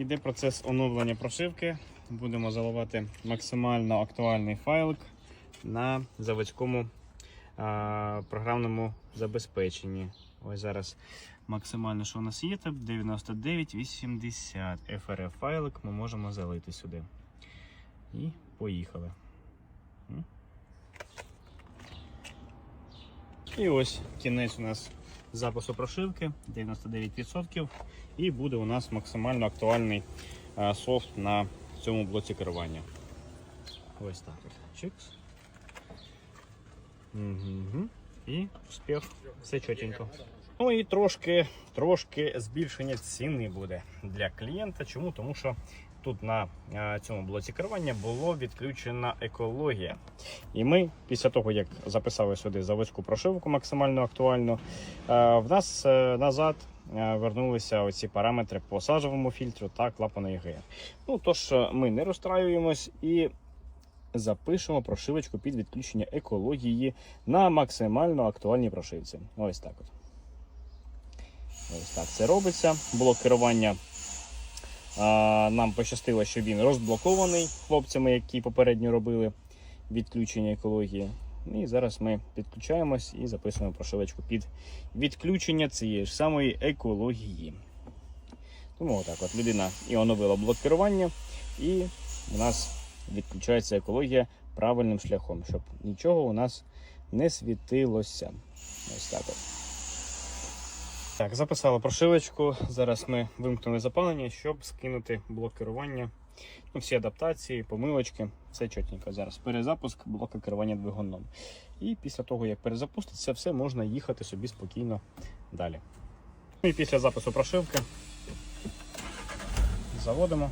Іде процес оновлення прошивки. Будемо заливати максимально актуальний файлик на заводському а, програмному забезпеченні. Ось зараз максимально, що у нас є, це 9980 FRF файлик ми можемо залити сюди. І поїхали. І ось кінець у нас запису прошивки 99%. І буде у нас максимально актуальний софт на цьому блоці керування. Ось так. Чикс. Угу. І успіх. Все чотенько. Ну і трошки, трошки збільшення ціни буде для клієнта. Чому? Тому що тут на цьому блоці керування було відключена екологія. І ми, після того, як записали сюди заводську прошивку максимально актуальну, е, в нас е, назад е, вернулися оці параметри по сажовому фільтру та клапану ЄГР. Ну тож е, ми не розстраюємось і запишемо прошивочку під відключення екології на максимально актуальній прошивці. Ось так от. Ось так це робиться. Блок керування. Нам пощастило, що він розблокований хлопцями, які попередньо робили відключення екології. І зараз ми підключаємось і записуємо прошивочку під відключення цієї ж самої екології. Тому отак от людина і оновила блок керування, і у нас відключається екологія правильним шляхом, щоб нічого у нас не світилося. Ось так от. Так, записали прошивочку. Зараз ми вимкнули запалення, щоб скинути блок керування. Ну, всі адаптації, помилочки, все чотенько. Зараз перезапуск блока керування двигуном. І після того, як перезапуститься, все можна їхати собі спокійно далі. Ну і після запису прошивки заводимо.